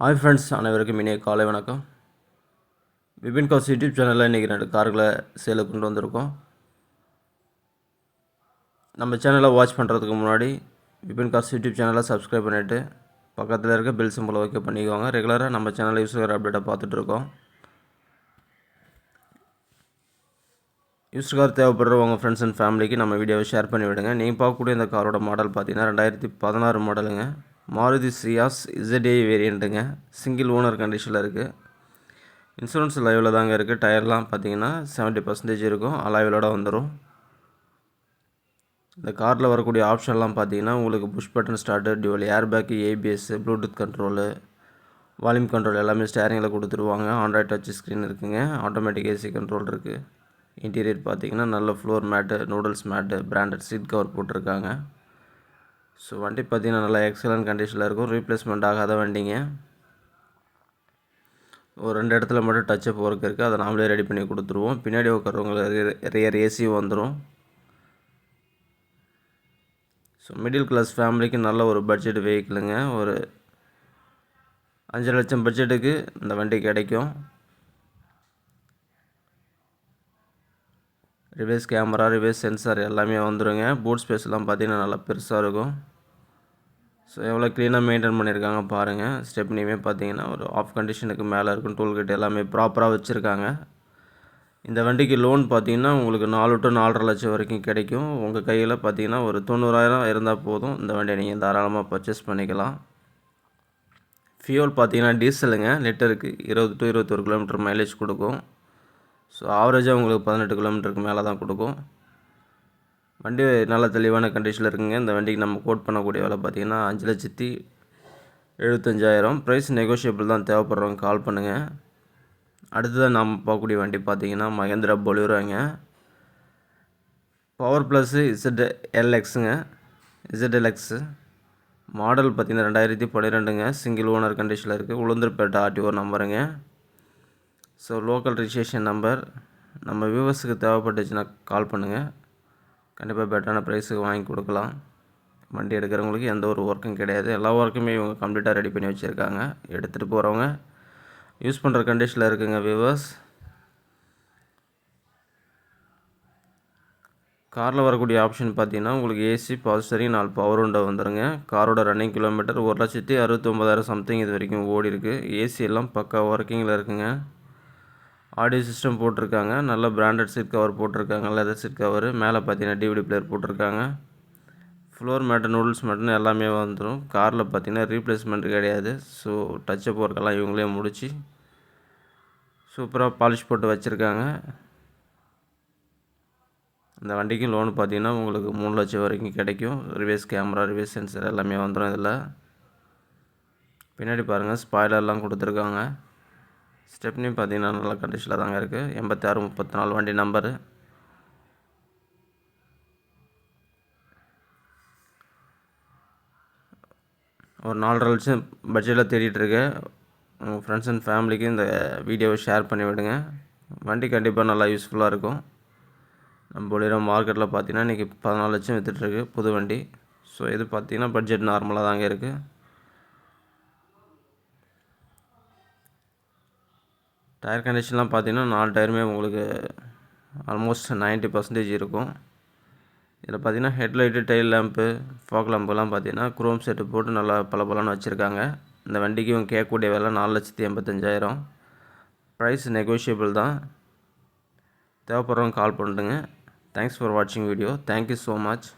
Hi friends அனைவருக்கும் இனிய காலை வணக்கம். விபின் காஸ் யூடியூப் சேனலில் இன்றைக்கி ரெண்டு கார்களை சேலுக்கு கொண்டு வந்திருக்கோம். நம்ம சேனலை வாட்ச் பண்ணுறதுக்கு முன்னாடி விபின் காஸ் யூடியூப் சேனலை சப்ஸ்கிரைப் பண்ணிவிட்டு பக்கத்தில் இருக்க பெல் சிம்பிளை ஓகே பண்ணிக்கோங்க. ரெகுலராக நம்ம சேனலில் யூஸ் கார் அப்டேட்டை பார்த்துட்ருக்கோம் யூஸ் கார் தேவைப்படுற உங்கள் ஃப்ரெண்ட்ஸ் அண்ட் ஃபேமிலிக்கு நம்ம வீடியோவை ஷேர் பண்ணி விடுங்க நீங்கள் பார்க்கக்கூடிய இந்த காரோட மாடல் பார்த்தீங்கன்னா ரெண்டாயிரத்தி பதினாறு மாடலுங்க மாருதி சியாஸ் இசட்ஏ வேரியண்ட்டுங்க சிங்கிள் ஓனர் கண்டிஷனில் இருக்குது இன்சூரன்ஸ் லைவில் தாங்க இருக்குது டயர்லாம் பார்த்தீங்கன்னா செவன்ட்டி பர்சன்டேஜ் இருக்கும். அலைவிலோட வந்துடும் இந்த காரில் வரக்கூடிய ஆப்ஷன்லாம் பார்த்தீங்கன்னா உங்களுக்கு push button start dual air bag ABS Bluetooth control volume control எல்லாமே ஸ்டேரிங்கில் கொடுத்துருவாங்க. ஆண்ட்ராய்ட் டச் ஸ்க்ரீன் இருக்குங்க. ஆட்டோமேட்டிக் ஏசி கண்ட்ரோல் இருக்குது இன்டீரியர் பார்த்தீங்கன்னா நல்ல floor mat noodles mat branded seat cover போட்டிருக்காங்க. ஸோ வண்டி பார்த்தீங்கன்னா நல்லா எக்ஸலண்ட் கண்டிஷனில் இருக்கும். ரீப்ளேஸ்மெண்ட் ஆகாத வண்டிங்க. ஒரு ரெண்டு இடத்துல மட்டும் டச்சப் ஒர்க் இருக்குது அதை நாமளே ரெடி பண்ணி கொடுத்துருவோம். பின்னாடி உட்காரவங்களுக்கு ரியர் ஏசி வந்துடும் ஸோ மிடில் கிளாஸ் ஃபேமிலிக்கு நல்ல ஒரு பட்ஜெட் வெஹிக்கிளுங்க ஒரு அஞ்சு லட்சம் பட்ஜெட்டுக்கு இந்த வண்டி கிடைக்கும். ரிவேஸ் கேமரா ரிவேஸ் சென்சார் எல்லாமே வந்துடுங்க பூட் ஸ்பேஸ்லாம் பார்த்தீங்கன்னா நல்லா பெருசாக இருக்கும். ஸோ எவ்வளோ க்ளீனாக மெயின்டைன் பண்ணியிருக்காங்க பாருங்கள் ஸ்டெப்னியுமே பார்த்தீங்கன்னா ஒரு ஆஃப் கண்டிஷனுக்கு மேலே இருக்கும் டூல்கிட்ட எல்லாமே ப்ராப்பராக வச்சுருக்காங்க. இந்த வண்டிக்கு லோன் பார்த்தீங்கன்னா உங்களுக்கு நாலு டு நாலரை லட்சம் வரைக்கும் கிடைக்கும். உங்கள் கையில் பார்த்தீங்கன்னா ஒரு தொண்ணூறாயிரம் இருந்தால் போதும். இந்த வண்டியை நீங்கள் தாராளமாக பர்ச்சேஸ் பண்ணிக்கலாம். ஃபியூல் பார்த்தீங்கன்னா டீசலுங்க லிட்டருக்கு இருபது டு இருபத்தொரு கிலோமீட்டர் மைலேஜ் கொடுக்கும். ஸோ ஆவரேஜாக உங்களுக்கு பதினெட்டு கிலோமீட்டருக்கு மேலே தான் கொடுக்கும். வண்டி நல்ல தெளிவான கண்டிஷனில் இருக்குங்க. இந்த வண்டிக்கு நம்ம கோட் பண்ணக்கூடிய விலை பார்த்திங்கன்னா அஞ்சு லட்சத்தி எழுபத்தஞ்சாயிரம் ப்ரைஸ் நெகோஷியபிள் தான். தேவைப்படுறவங்க கால் பண்ணுங்கள் அடுத்ததாக நாம் பார்க்கக்கூடிய வண்டி பார்த்திங்கன்னா மகேந்திரா பொலியூராங்க பவர் ப்ளஸ்ஸு இசட் எல்எக்ஸுங்க இசட் எல்எக்ஸு மாடல் பார்த்திங்கன்னா ரெண்டாயிரத்தி பன்னிரெண்டுங்க. சிங்கிள் ஓனர் கண்டிஷனில் இருக்குது உளுந்தூர்பேட்டை ஆர்டிஓ நம்பருங்க. ஸோ லோக்கல் ரிஜிஸ்ட்ரேஷன் நம்பர் நம்ம வியூவர்ஸுக்கு தேவைப்பட்டுச்சுன்னா கால் பண்ணுங்கள் கண்டிப்பாக பெட்டரான ப்ரைஸுக்கு வாங்கி கொடுக்கலாம். வண்டி எடுக்கிறவங்களுக்கு எந்த ஒரு ஒர்க்கும் கிடையாது. எல்லா ஒர்க்குமே இவங்க கம்ப்ளீட்டாக ரெடி பண்ணி வச்சுருக்காங்க. எடுத்துகிட்டு போகிறவங்க யூஸ் பண்ணுற கண்டிஷனில் இருக்குங்க வியூவர்ஸ் காரில் வரக்கூடிய ஆப்ஷன் பார்த்தீங்கன்னா உங்களுக்கு ஏசி பவர் ஸ்டரிங் நாலு பவர் உண்டை வந்துடுங்க காரோட ரன்னிங் கிலோமீட்டர் ஒரு லட்சத்தி அறுபத்தொம்பதாயிரம் சம்திங் இது வரைக்கும் ஓடி இருக்குது ஏசி எல்லாம் பக்கா ஒர்க்கிங்கில் இருக்குங்க. ஆடியோ சிஸ்டம் போட்டிருக்காங்க. நல்ல பிராண்டட் சீட் கவர் போட்டிருக்காங்க. லெதர் சீட் கவர் மேலே பார்த்தீங்கன்னா டிவிடி பிளேயர் போட்டிருக்காங்க. ஃப்ளோர் மேட்டு நூடுல்ஸ் மேட்டுன்னு எல்லாமே வந்துடும் காரில் பார்த்தீங்கன்னா ரீப்ளேஸ்மெண்ட் கிடையாது. ஸோ டச்சப் ஒர்க்கெல்லாம் இவங்களே முடித்து சூப்பராக பாலிஷ் போட்டு வச்சுருக்காங்க. இந்த வண்டிக்கு லோன் பார்த்தீங்கன்னா உங்களுக்கு மூணு லட்சம் வரைக்கும் கிடைக்கும். ரிவேஸ் கேமரா ரிவேஸ் சென்சர் எல்லாமே வந்துடும் இதில். பின்னாடி பாருங்கள் ஸ்பாய்லர்லாம் கொடுத்துருக்காங்க. ஸ்டெப்னியும் பார்த்தீங்கன்னா நல்ல கண்டிஷனில் தாங்க இருக்குது எண்பத்தி ஆறு முப்பத்தி நாலு வண்டி நம்பரு. ஒரு நாலரை லட்சம் பட்ஜெட்டில் தேடிட்டுருக்கேன் உங்கள் ஃப்ரெண்ட்ஸ் அண்ட் ஃபேமிலிக்கு இந்த வீடியோவை ஷேர் பண்ணி விடுங்க. வண்டி கண்டிப்பாக நல்லா யூஸ்ஃபுல்லாக இருக்கும். நம்ம பொலிரோ மார்க்கெட்டில் பார்த்தீங்கன்னா இன்றைக்கி பதினாலு லட்சம் விற்றுட்ருக்கு புது வண்டி. ஸோ இது பார்த்தீங்கன்னா பட்ஜெட் நார்மலாக தாங்க இருக்குது டயர் கண்டிஷன்லாம் பார்த்தீங்கன்னா நாலு டயருமே உங்களுக்கு ஆல்மோஸ்ட் நைன்ட்டி பர்சன்டேஜ் இருக்கும். இதில் பார்த்தீங்கன்னா ஹெட்லைட்டு டெயில் லேம்ப்பு ஃபாக் லேம்புலாம் பார்த்தீங்கன்னா குரோம் செட்டு போட்டு நல்லா பல பலன்னு வச்சுருக்காங்க. இந்த வண்டிக்கு இவங்க கேட்கக்கூடிய விலை நாலு லட்சத்தி எண்பத்தஞ்சாயிரம். ப்ரைஸ் நெகோஷியபிள் தான். தேவைப்படுறவங்க கால் பண்ணுறேங்க தேங்க்ஸ் ஃபார் வாட்சிங் video thank you so much